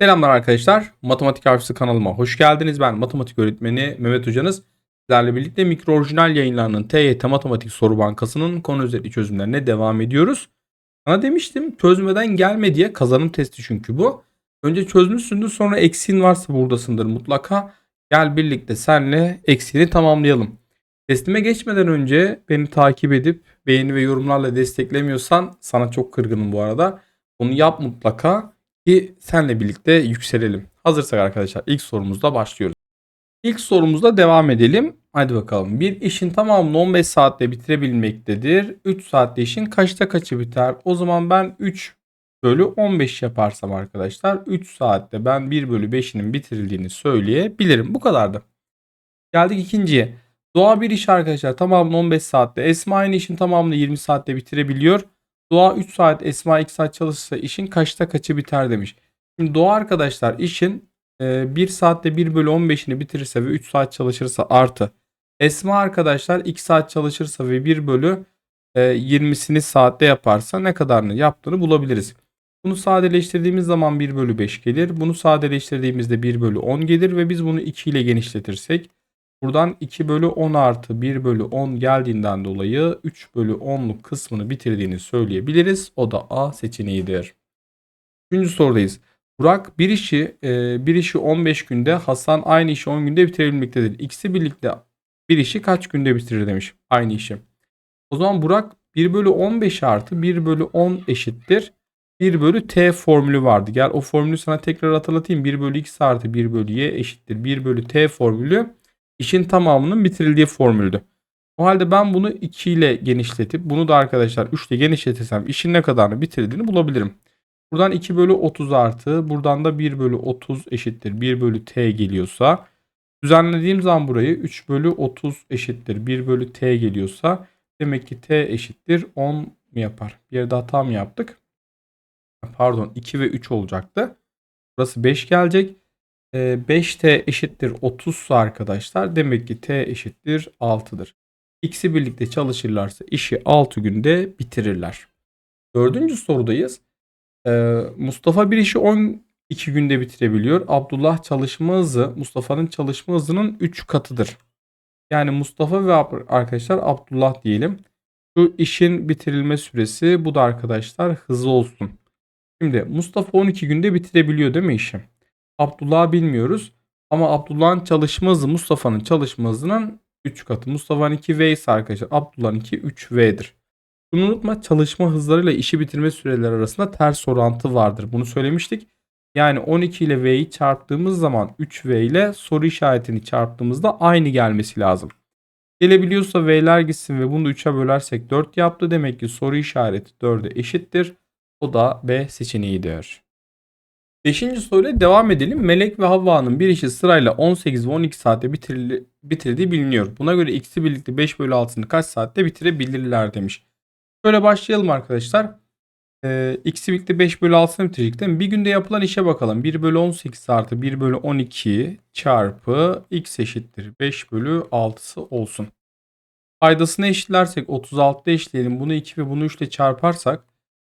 Selamlar arkadaşlar. Matematik Harfisi kanalıma hoş geldiniz. Ben matematik öğretmeni Mehmet Hocanız. Sizlerle birlikte mikro orijinal yayınlarının TYT Matematik Soru Bankası'nın konu özellikli çözümlerine devam ediyoruz. Sana demiştim çözmeden gelme diye kazanım testi çünkü bu. Önce çözmüşsündür sonra eksiğin varsa buradasındır mutlaka. Gel birlikte senle eksiğini tamamlayalım. Testime geçmeden önce beni takip edip beğeni ve yorumlarla desteklemiyorsan sana çok kırgınım bu arada. Bunu yap mutlaka ki senle birlikte yükselelim. Hazırsak arkadaşlar ilk sorumuzla başlıyoruz. İlk sorumuzla devam edelim. Hadi bakalım. Bir işin tamamını 15 saatte bitirebilmektedir. 3 saatte işin kaçta kaçı biter? O zaman ben 3 bölü 15 yaparsam arkadaşlar 3 saatte ben 1 bölü 5'inin bitirildiğini söyleyebilirim. Bu kadardı. Geldik ikinciye. Doğa bir iş arkadaşlar tamamını 15 saatte. Esma aynı işin tamamını 20 saatte bitirebiliyor. Doğa 3 saat, Esma 2 saat çalışırsa işin kaçta kaçı biter demiş. Şimdi Doğa arkadaşlar işin e, 1 saatte 1 bölü 15'ini bitirirse ve 3 saat çalışırsa artı. Esma arkadaşlar 2 saat çalışırsa ve 1 bölü e, 20'sini saatte yaparsa ne kadarını yaptığını bulabiliriz. Bunu sadeleştirdiğimiz zaman 1 bölü 5 gelir. Bunu sadeleştirdiğimizde 1 bölü 10 gelir ve biz bunu 2 ile genişletirsek Buradan 2 bölü 10 artı 1 bölü 10 geldiğinden dolayı 3 bölü 10'luk kısmını bitirdiğini söyleyebiliriz. O da A seçeneğidir. Üçüncü sorudayız. Burak bir işi e, bir işi 15 günde Hasan aynı işi 10 günde bitirebilmektedir. İkisi birlikte bir işi kaç günde bitirir demiş. Aynı işi. O zaman Burak 1 bölü 15 artı 1 bölü 10 eşittir. 1 bölü t formülü vardı. Gel o formülü sana tekrar hatırlatayım. 1 bölü x artı 1 bölü y eşittir. 1 bölü t formülü işin tamamının bitirildiği formüldü. O halde ben bunu 2 ile genişletip bunu da arkadaşlar 3 ile genişletirsem işin ne kadarını bitirdiğini bulabilirim. Buradan 2 bölü 30 artı buradan da 1 bölü 30 eşittir 1 bölü t geliyorsa düzenlediğim zaman burayı 3 bölü 30 eşittir 1 bölü t geliyorsa demek ki t eşittir 10 mu yapar? Bir yerde hata mı yaptık? Pardon 2 ve 3 olacaktı. Burası 5 gelecek. 5t ee, eşittir 30 arkadaşlar demek ki t eşittir 6'dır. İkisi birlikte çalışırlarsa işi 6 günde bitirirler. Dördüncü sorudayız. Ee, Mustafa bir işi 12 günde bitirebiliyor. Abdullah çalışma hızı Mustafa'nın çalışma hızının 3 katıdır. Yani Mustafa ve arkadaşlar Abdullah diyelim. Şu işin bitirilme süresi bu da arkadaşlar hızı olsun. Şimdi Mustafa 12 günde bitirebiliyor değil mi işi? Abdullah'ı bilmiyoruz. Ama Abdullah'ın çalışma hızı Mustafa'nın çalışma hızının 3 katı. Mustafa'nın 2V ise arkadaşlar Abdullah'ın 2 3V'dir. Bunu unutma çalışma hızlarıyla işi bitirme süreleri arasında ters orantı vardır. Bunu söylemiştik. Yani 12 ile V'yi çarptığımız zaman 3V ile soru işaretini çarptığımızda aynı gelmesi lazım. Gelebiliyorsa V'ler gitsin ve bunu 3'e bölersek 4 yaptı. Demek ki soru işareti 4'e eşittir. O da B seçeneğidir. Beşinci soruyla devam edelim. Melek ve Havva'nın bir işi sırayla 18 ve 12 saatte bitirili, bitirdiği biliniyor. Buna göre ikisi birlikte 5 bölü 6'sını kaç saatte bitirebilirler demiş. Şöyle başlayalım arkadaşlar. Ee, ikisi birlikte 5 bölü 6'sını bitirecek değil mi? Bir günde yapılan işe bakalım. 1 bölü 18 artı 1 bölü 12 çarpı x eşittir. 5 bölü 6'sı olsun. Paydasını eşitlersek 36'da eşleyelim. Bunu 2 ve bunu 3 ile çarparsak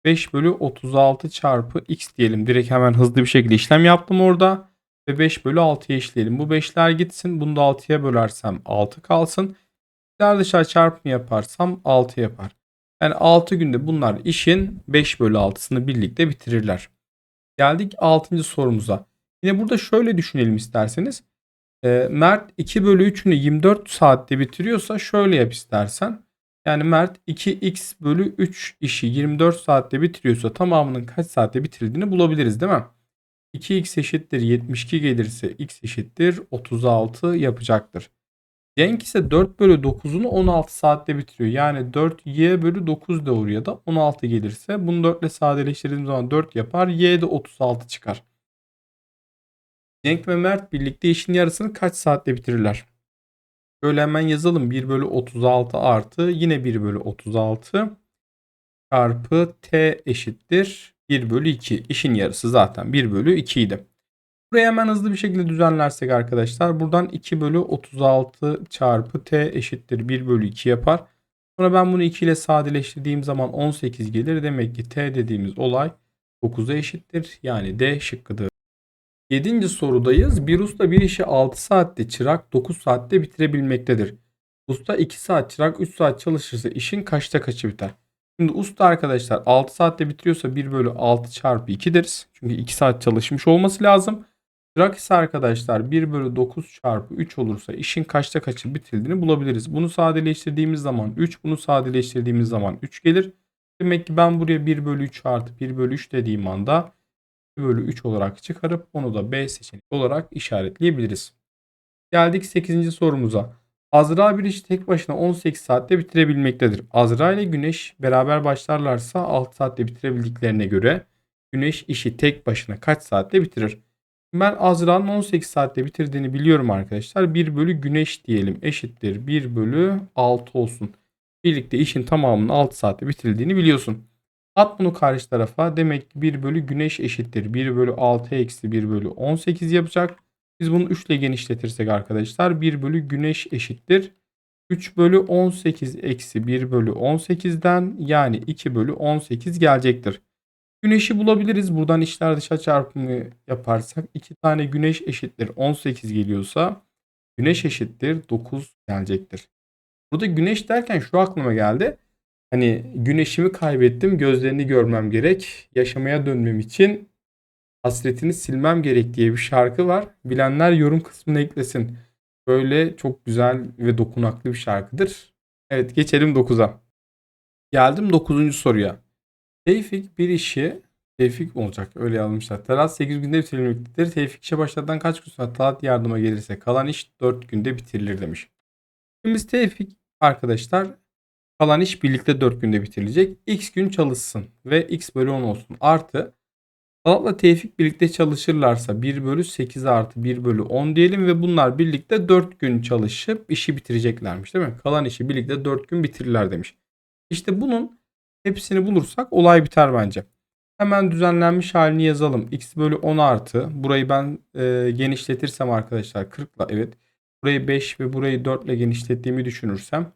5 bölü 36 çarpı x diyelim. Direkt hemen hızlı bir şekilde işlem yaptım orada. Ve 5 bölü 6'ya eşleyelim. Bu 5'ler gitsin. Bunu da 6'ya bölersem 6 kalsın. Dışarı dışarı çarpımı yaparsam 6 yapar. Yani 6 günde bunlar işin 5 bölü 6'sını birlikte bitirirler. Geldik 6. sorumuza. Yine burada şöyle düşünelim isterseniz. E, Mert 2 bölü 3'ünü 24 saatte bitiriyorsa şöyle yap istersen. Yani Mert 2x bölü 3 işi 24 saatte bitiriyorsa tamamının kaç saatte bitirildiğini bulabiliriz değil mi? 2x eşittir 72 gelirse x eşittir 36 yapacaktır. Cenk ise 4 bölü 9'unu 16 saatte bitiriyor. Yani 4y bölü 9 doğru ya da 16 gelirse bunu 4 ile sadeleştirdiğim zaman 4 yapar. Y de 36 çıkar. Cenk ve Mert birlikte işin yarısını kaç saatte bitirirler? Böyle hemen yazalım. 1 bölü 36 artı yine 1 bölü 36 çarpı t eşittir 1 bölü 2. İşin yarısı zaten 1 bölü 2 idi. Burayı hemen hızlı bir şekilde düzenlersek arkadaşlar buradan 2 bölü 36 çarpı t eşittir 1 bölü 2 yapar. Sonra ben bunu 2 ile sadeleştirdiğim zaman 18 gelir. Demek ki t dediğimiz olay 9'a eşittir. Yani D şıkkıdır. Yedinci sorudayız. Bir usta bir işi 6 saatte çırak 9 saatte bitirebilmektedir. Usta 2 saat çırak 3 saat çalışırsa işin kaçta kaçı biter? Şimdi usta arkadaşlar 6 saatte bitiriyorsa 1 bölü 6 çarpı 2 deriz. Çünkü 2 saat çalışmış olması lazım. Çırak ise arkadaşlar 1 bölü 9 çarpı 3 olursa işin kaçta kaçı bitildiğini bulabiliriz. Bunu sadeleştirdiğimiz zaman 3, bunu sadeleştirdiğimiz zaman 3 gelir. Demek ki ben buraya 1 bölü 3 artı 1 bölü 3 dediğim anda 1 bölü 3 olarak çıkarıp onu da B seçeneği olarak işaretleyebiliriz. Geldik 8. sorumuza. Azra bir işi tek başına 18 saatte bitirebilmektedir. Azra ile Güneş beraber başlarlarsa 6 saatte bitirebildiklerine göre Güneş işi tek başına kaç saatte bitirir? Ben Azra'nın 18 saatte bitirdiğini biliyorum arkadaşlar. 1 bölü Güneş diyelim eşittir. 1 bölü 6 olsun. Birlikte işin tamamının 6 saatte bitirildiğini biliyorsun. At bunu karşı tarafa. Demek ki 1 bölü güneş eşittir. 1 bölü 6 eksi 1 bölü 18 yapacak. Biz bunu 3 ile genişletirsek arkadaşlar 1 bölü güneş eşittir. 3 bölü 18 eksi 1 bölü 18'den yani 2 bölü 18 gelecektir. Güneşi bulabiliriz. Buradan içler dışa çarpımı yaparsak 2 tane güneş eşittir 18 geliyorsa güneş eşittir 9 gelecektir. Burada güneş derken şu aklıma geldi. Hani güneşimi kaybettim, gözlerini görmem gerek. Yaşamaya dönmem için hasretini silmem gerek diye bir şarkı var. Bilenler yorum kısmına eklesin. Böyle çok güzel ve dokunaklı bir şarkıdır. Evet geçelim 9'a. Geldim 9. soruya. Tevfik bir işi Tevfik olacak öyle yazmışlar. Talat 8 günde bitirilmektedir. Tevfik işe başladan kaç gün sonra Talat yardıma gelirse kalan iş 4 günde bitirilir demiş. Şimdi biz Tevfik arkadaşlar Kalan iş birlikte 4 günde bitirilecek. X gün çalışsın ve X bölü 10 olsun. Artı Talat'la Tevfik birlikte çalışırlarsa 1 bölü 8 artı 1 bölü 10 diyelim ve bunlar birlikte 4 gün çalışıp işi bitireceklermiş değil mi? Kalan işi birlikte 4 gün bitirirler demiş. İşte bunun hepsini bulursak olay biter bence. Hemen düzenlenmiş halini yazalım. X bölü 10 artı. Burayı ben e, genişletirsem arkadaşlar 40 ile evet. Burayı 5 ve burayı 4 ile genişlettiğimi düşünürsem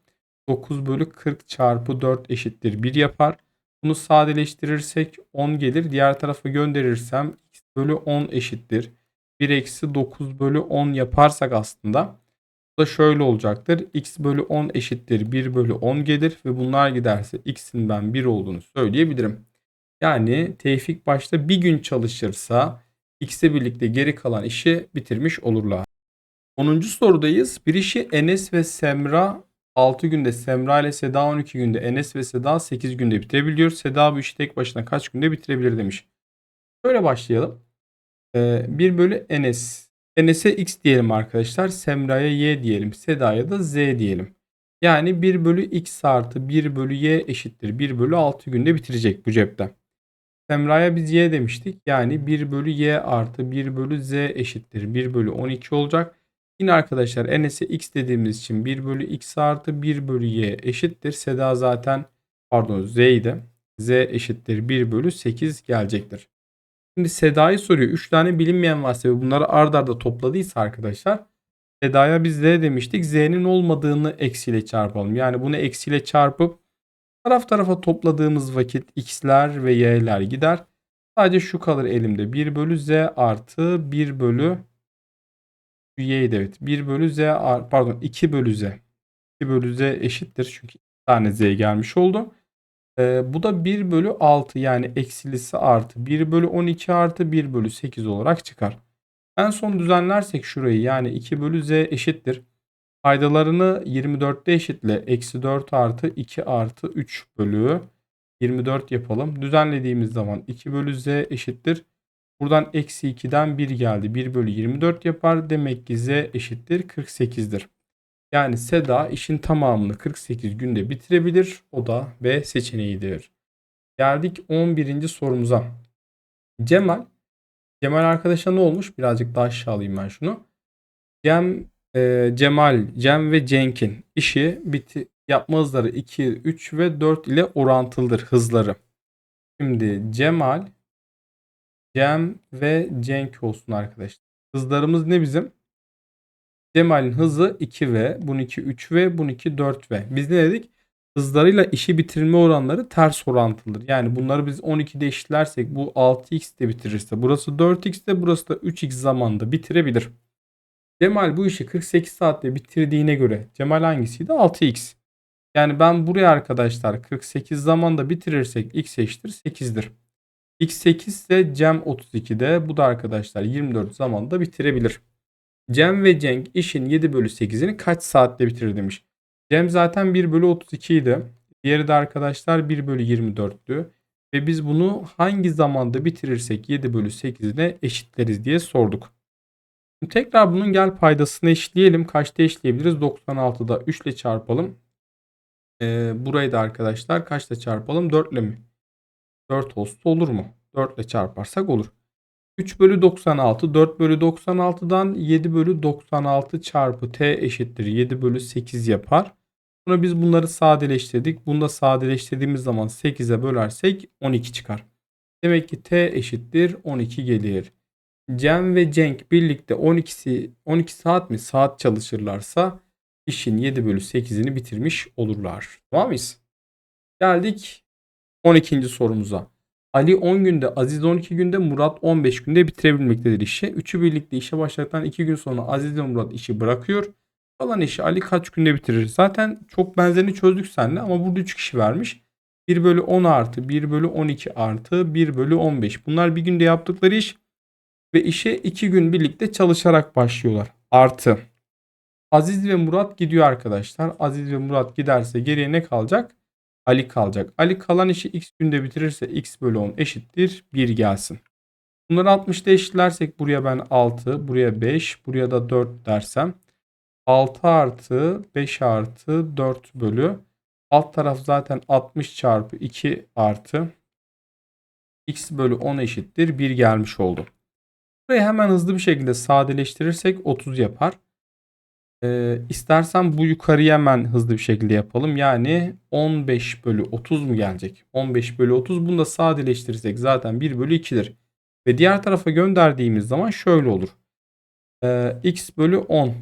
9 bölü 40 çarpı 4 eşittir 1 yapar. Bunu sadeleştirirsek 10 gelir. Diğer tarafa gönderirsem x bölü 10 eşittir. 1 eksi 9 bölü 10 yaparsak aslında bu da şöyle olacaktır. x bölü 10 eşittir 1 bölü 10 gelir ve bunlar giderse x'in ben 1 olduğunu söyleyebilirim. Yani Tevfik başta bir gün çalışırsa x'le birlikte geri kalan işi bitirmiş olurlar. 10. sorudayız. Bir işi Enes ve Semra 6 günde Semra ile Seda 12 günde Enes ve Seda 8 günde bitirebiliyor. Seda bu işi tek başına kaç günde bitirebilir demiş. Şöyle başlayalım. Ee, 1 bölü Enes. Enes'e X diyelim arkadaşlar. Semra'ya Y diyelim. Seda'ya da Z diyelim. Yani 1 bölü X artı 1 bölü Y eşittir. 1 bölü 6 günde bitirecek bu cepten. Semra'ya biz Y demiştik. Yani 1 bölü Y artı 1 bölü Z eşittir. 1 bölü 12 olacak. Yine arkadaşlar n's'e x dediğimiz için 1 bölü x artı 1 bölü y eşittir. Seda zaten pardon z'ydi. z eşittir 1 bölü 8 gelecektir. Şimdi Seda'yı soruyor. 3 tane bilinmeyen varsa ve bunları ard arda topladıysa arkadaşlar Seda'ya biz z demiştik. Z'nin olmadığını eksiyle çarpalım. Yani bunu eksiyle çarpıp taraf tarafa topladığımız vakit x'ler ve y'ler gider. Sadece şu kalır elimde. 1 bölü z artı 1 bölü y'ydi evet. 1 bölü z pardon 2 bölü z. 2 bölü z eşittir. Çünkü 2 tane z gelmiş oldu. Ee, bu da 1 bölü 6 yani eksilisi artı 1 bölü 12 artı 1 bölü 8 olarak çıkar. En son düzenlersek şurayı yani 2 bölü z eşittir. Faydalarını 24'te eşitle. Eksi 4 artı 2 artı 3 bölü 24 yapalım. Düzenlediğimiz zaman 2 bölü z eşittir. Buradan eksi 2'den 1 geldi. 1 bölü 24 yapar. Demek ki z eşittir 48'dir. Yani Seda işin tamamını 48 günde bitirebilir. O da B seçeneğidir. Geldik 11. sorumuza. Cemal. Cemal arkadaşa ne olmuş? Birazcık daha aşağı alayım ben şunu. Cem, e, Cemal, Cem ve Cenk'in işi biti, yapma hızları 2, 3 ve 4 ile orantılıdır hızları. Şimdi Cemal Cem ve Cenk olsun arkadaşlar. Hızlarımız ne bizim? Cemal'in hızı 2V, bununki 3V, bununki 4V. Biz ne dedik? hızlarıyla işi bitirme oranları ters orantılıdır. Yani bunları biz 12'de eşitlersek bu 6x de bitirirse burası 4x de burası da 3x zamanda bitirebilir. Cemal bu işi 48 saatte bitirdiğine göre Cemal hangisiydi? 6x. Yani ben buraya arkadaşlar 48 zamanda bitirirsek x eşittir 8'dir. X 8 ise Cem 32'de bu da arkadaşlar 24 zamanda bitirebilir. Cem ve Cenk işin 7 bölü 8'ini kaç saatte bitirir demiş. Cem zaten 1 bölü 32 idi. Diğeri de arkadaşlar 1 bölü 24'tü. Ve biz bunu hangi zamanda bitirirsek 7 bölü 8'ine eşitleriz diye sorduk. Şimdi tekrar bunun gel paydasını eşitleyelim. Kaçta eşitleyebiliriz? 96'da 3 ile çarpalım. Ee, burayı da arkadaşlar kaçta çarpalım? 4 ile mi? 4 olsa olur mu? 4 ile çarparsak olur. 3 bölü 96 4 bölü 96'dan 7 bölü 96 çarpı t eşittir 7 bölü 8 yapar. Sonra biz bunları sadeleştirdik. Bunu da sadeleştirdiğimiz zaman 8'e bölersek 12 çıkar. Demek ki t eşittir 12 gelir. Cem ve Cenk birlikte 12'si 12 saat mi saat çalışırlarsa işin 7 bölü 8'ini bitirmiş olurlar. Tamam mıyız? Geldik 12. sorumuza. Ali 10 günde, Aziz 12 günde, Murat 15 günde bitirebilmektedir işi. Üçü birlikte işe başladıktan 2 gün sonra Aziz ve Murat işi bırakıyor. Kalan işi Ali kaç günde bitirir? Zaten çok benzerini çözdük seninle ama burada 3 kişi vermiş. 1 bölü 10 artı 1 bölü 12 artı 1 bölü 15. Bunlar bir günde yaptıkları iş ve işe 2 gün birlikte çalışarak başlıyorlar. Artı Aziz ve Murat gidiyor arkadaşlar. Aziz ve Murat giderse geriye ne kalacak? Ali kalacak. Ali kalan işi x günde bitirirse x bölü 10 eşittir 1 gelsin. Bunları 60'da eşitlersek buraya ben 6, buraya 5, buraya da 4 dersem 6 artı 5 artı 4 bölü alt taraf zaten 60 çarpı 2 artı x bölü 10 eşittir 1 gelmiş oldu. Burayı hemen hızlı bir şekilde sadeleştirirsek 30 yapar. Ee, istersen bu yukarıya hemen hızlı bir şekilde yapalım. Yani 15 bölü 30 mu gelecek? 15 bölü 30 bunu da sadeleştirirsek zaten 1 bölü 2'dir. Ve diğer tarafa gönderdiğimiz zaman şöyle olur. Ee, x bölü 10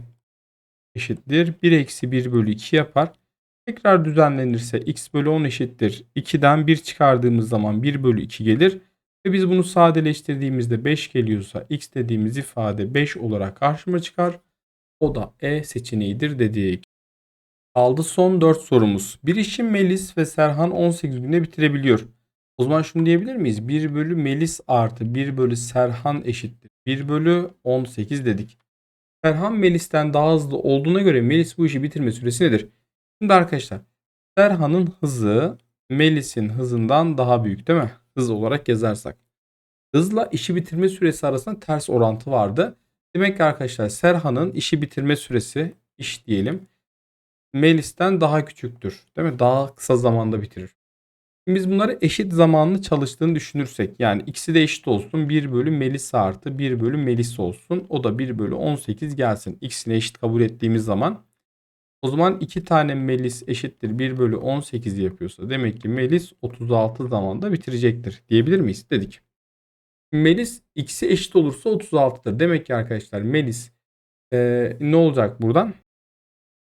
eşittir. 1 eksi 1 bölü 2 yapar. Tekrar düzenlenirse x bölü 10 eşittir. 2'den 1 çıkardığımız zaman 1 bölü 2 gelir. Ve biz bunu sadeleştirdiğimizde 5 geliyorsa x dediğimiz ifade 5 olarak karşıma çıkar. O da E seçeneğidir dedik. Kaldı son 4 sorumuz. Bir işi Melis ve Serhan 18 günde bitirebiliyor. O zaman şunu diyebilir miyiz? 1 bölü Melis artı 1 bölü Serhan eşittir. 1 bölü 18 dedik. Serhan Melis'ten daha hızlı olduğuna göre Melis bu işi bitirme süresi nedir? Şimdi arkadaşlar Serhan'ın hızı Melis'in hızından daha büyük değil mi? Hız olarak yazarsak. Hızla işi bitirme süresi arasında ters orantı vardı. Demek ki arkadaşlar Serhan'ın işi bitirme süresi iş diyelim. Melis'ten daha küçüktür. Değil mi? Daha kısa zamanda bitirir. Şimdi biz bunları eşit zamanlı çalıştığını düşünürsek yani ikisi de eşit olsun. 1 bölü Melis artı 1 bölü Melis olsun. O da 1 bölü 18 gelsin. İkisini eşit kabul ettiğimiz zaman o zaman 2 tane Melis eşittir 1 bölü 18 yapıyorsa demek ki Melis 36 zamanda bitirecektir diyebilir miyiz? Dedik. Melis x'i eşit olursa 36'dır. Demek ki arkadaşlar Melis e, ne olacak buradan?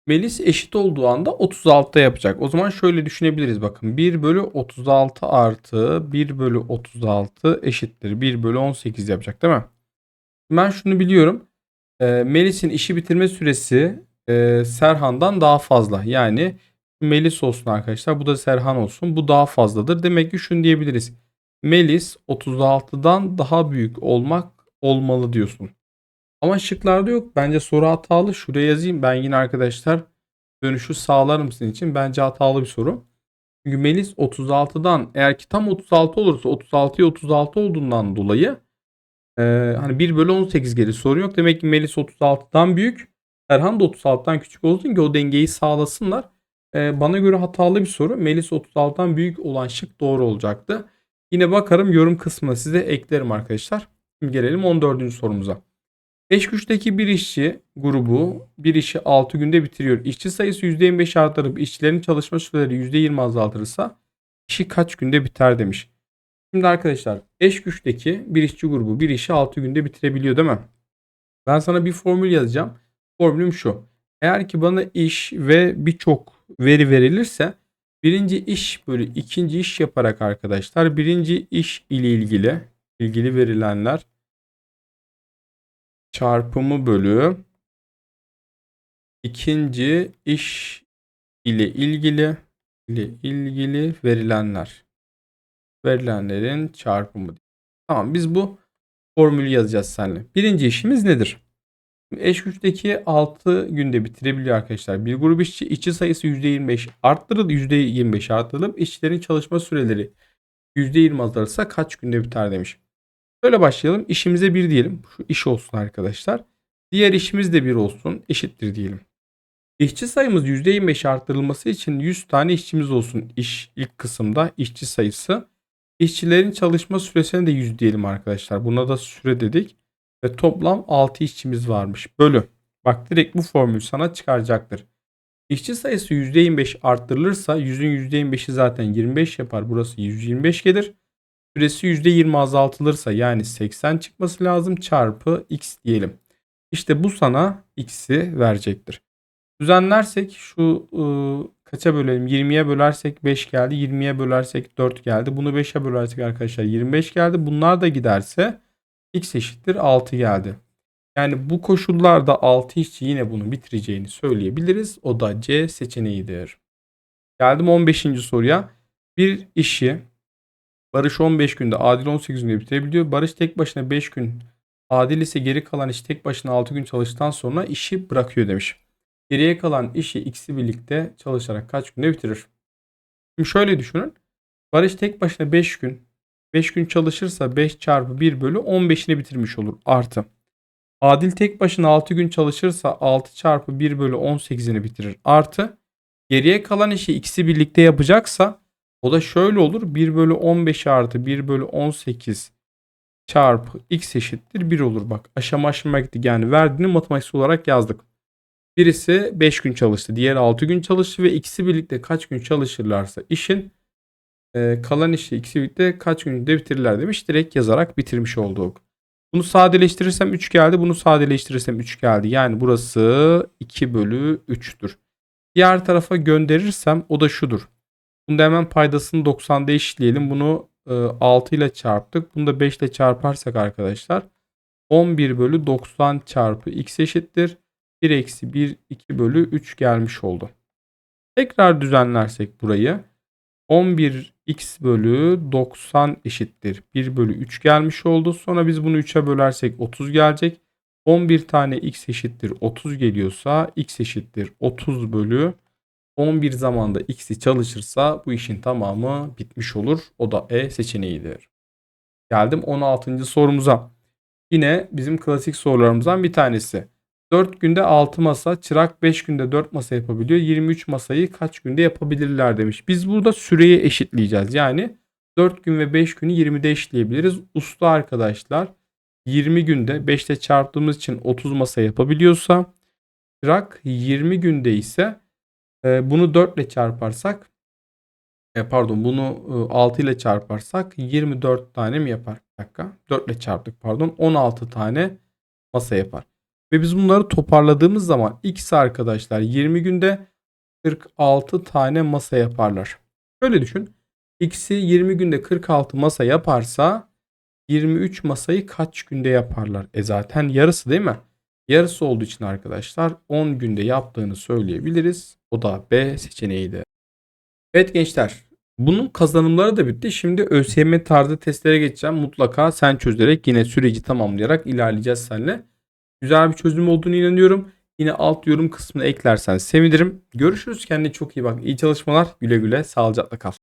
Melis eşit olduğu anda 36'da yapacak. O zaman şöyle düşünebiliriz bakın. 1 bölü 36 artı 1 bölü 36 eşittir. 1 bölü 18 yapacak değil mi? Ben şunu biliyorum. E, Melis'in işi bitirme süresi e, Serhan'dan daha fazla. Yani Melis olsun arkadaşlar. Bu da Serhan olsun. Bu daha fazladır. Demek ki şunu diyebiliriz. Melis 36'dan daha büyük olmak olmalı diyorsun. Ama şıklarda yok. Bence soru hatalı. Şuraya yazayım. Ben yine arkadaşlar dönüşü sağlarım sizin için. Bence hatalı bir soru. Çünkü Melis 36'dan eğer ki tam 36 olursa 36'ya 36 olduğundan dolayı e, hani 1 bölü 18 gelir sorun yok. Demek ki Melis 36'dan büyük. Erhan da 36'dan küçük olsun ki o dengeyi sağlasınlar. E, bana göre hatalı bir soru. Melis 36'dan büyük olan şık doğru olacaktı. Yine bakarım yorum kısmına size eklerim arkadaşlar. Şimdi gelelim 14. sorumuza. 5 güçteki bir işçi grubu bir işi 6 günde bitiriyor. İşçi sayısı %25 artırıp işçilerin çalışma süreleri %20 azaltırsa işi kaç günde biter demiş. Şimdi arkadaşlar eş güçteki bir işçi grubu bir işi 6 günde bitirebiliyor değil mi? Ben sana bir formül yazacağım. Formülüm şu. Eğer ki bana iş ve birçok veri verilirse Birinci iş bölü ikinci iş yaparak arkadaşlar birinci iş ile ilgili ilgili verilenler çarpımı bölü ikinci iş ile ilgili ile ilgili verilenler verilenlerin çarpımı. Tamam biz bu formülü yazacağız seninle. Birinci işimiz nedir? Eş güçteki 6 günde bitirebiliyor arkadaşlar. Bir grup işçi işçi sayısı %25 arttırılıp %25 arttırılıp işçilerin çalışma süreleri %20 azalırsa kaç günde biter demiş. Böyle başlayalım. İşimize 1 diyelim. Şu iş olsun arkadaşlar. Diğer işimiz de 1 olsun. Eşittir diyelim. İşçi sayımız %25 arttırılması için 100 tane işçimiz olsun. İş ilk kısımda işçi sayısı. İşçilerin çalışma süresine de 100 diyelim arkadaşlar. Buna da süre dedik. Ve toplam 6 işçimiz varmış. Bölü. Bak direkt bu formül sana çıkaracaktır. İşçi sayısı %25 arttırılırsa 100'ün %25'i zaten 25 yapar. Burası 125 gelir. Süresi %20 azaltılırsa yani 80 çıkması lazım çarpı x diyelim. İşte bu sana x'i verecektir. Düzenlersek şu ıı, kaça bölelim? 20'ye bölersek 5 geldi. 20'ye bölersek 4 geldi. Bunu 5'e bölersek arkadaşlar 25 geldi. Bunlar da giderse x eşittir 6 geldi. Yani bu koşullarda 6 işçi yine bunu bitireceğini söyleyebiliriz. O da C seçeneğidir. Geldim 15. soruya. Bir işi Barış 15 günde, Adil 18 günde bitirebiliyor. Barış tek başına 5 gün, Adil ise geri kalan iş tek başına 6 gün çalıştıktan sonra işi bırakıyor demiş. Geriye kalan işi ikisi birlikte çalışarak kaç günde bitirir? Şimdi şöyle düşünün. Barış tek başına 5 gün, 5 gün çalışırsa 5 çarpı 1 bölü 15'ini bitirmiş olur. Artı. Adil tek başına 6 gün çalışırsa 6 çarpı 1 bölü 18'ini bitirir. Artı. Geriye kalan işi ikisi birlikte yapacaksa o da şöyle olur. 1 bölü 15 artı 1 bölü 18 çarpı x eşittir 1 olur. Bak aşama aşama gittik. Yani verdiğini matematiksel olarak yazdık. Birisi 5 gün çalıştı. Diğeri 6 gün çalıştı ve ikisi birlikte kaç gün çalışırlarsa işin e, kalan işi ikisi birlikte kaç günde bitirirler demiş. Direkt yazarak bitirmiş olduk. Bunu sadeleştirirsem 3 geldi. Bunu sadeleştirirsem 3 geldi. Yani burası 2 bölü 3'tür. Diğer tarafa gönderirsem o da şudur. Bunda hemen paydasını 90'da eşitleyelim. Bunu e, 6 ile çarptık. Bunu da 5 ile çarparsak arkadaşlar 11 bölü 90 çarpı x eşittir. 1 eksi 1 2 bölü 3 gelmiş oldu. Tekrar düzenlersek burayı 11x bölü 90 eşittir. 1 bölü 3 gelmiş oldu. Sonra biz bunu 3'e bölersek 30 gelecek. 11 tane x eşittir 30 geliyorsa x eşittir 30 bölü 11 zamanda x'i çalışırsa bu işin tamamı bitmiş olur. O da E seçeneğidir. Geldim 16. sorumuza. Yine bizim klasik sorularımızdan bir tanesi. 4 günde 6 masa, çırak 5 günde 4 masa yapabiliyor. 23 masayı kaç günde yapabilirler demiş. Biz burada süreyi eşitleyeceğiz. Yani 4 gün ve 5 günü 20'de eşitleyebiliriz. Usta arkadaşlar 20 günde 5 ile çarptığımız için 30 masa yapabiliyorsa çırak 20 günde ise e, bunu 4 ile çarparsak e, pardon bunu e, 6 ile çarparsak 24 tane mi yapar? Bir dakika. 4 ile çarptık pardon. 16 tane masa yapar. Ve biz bunları toparladığımız zaman x arkadaşlar 20 günde 46 tane masa yaparlar. Şöyle düşün. X'i 20 günde 46 masa yaparsa 23 masayı kaç günde yaparlar? E zaten yarısı değil mi? Yarısı olduğu için arkadaşlar 10 günde yaptığını söyleyebiliriz. O da B seçeneğiydi. Evet gençler bunun kazanımları da bitti. Şimdi ÖSYM tarzı testlere geçeceğim. Mutlaka sen çözerek yine süreci tamamlayarak ilerleyeceğiz seninle. Güzel bir çözüm olduğunu inanıyorum. Yine alt yorum kısmına eklersen sevinirim. Görüşürüz. Kendine çok iyi bak. İyi çalışmalar. Güle güle. Sağlıcakla kal.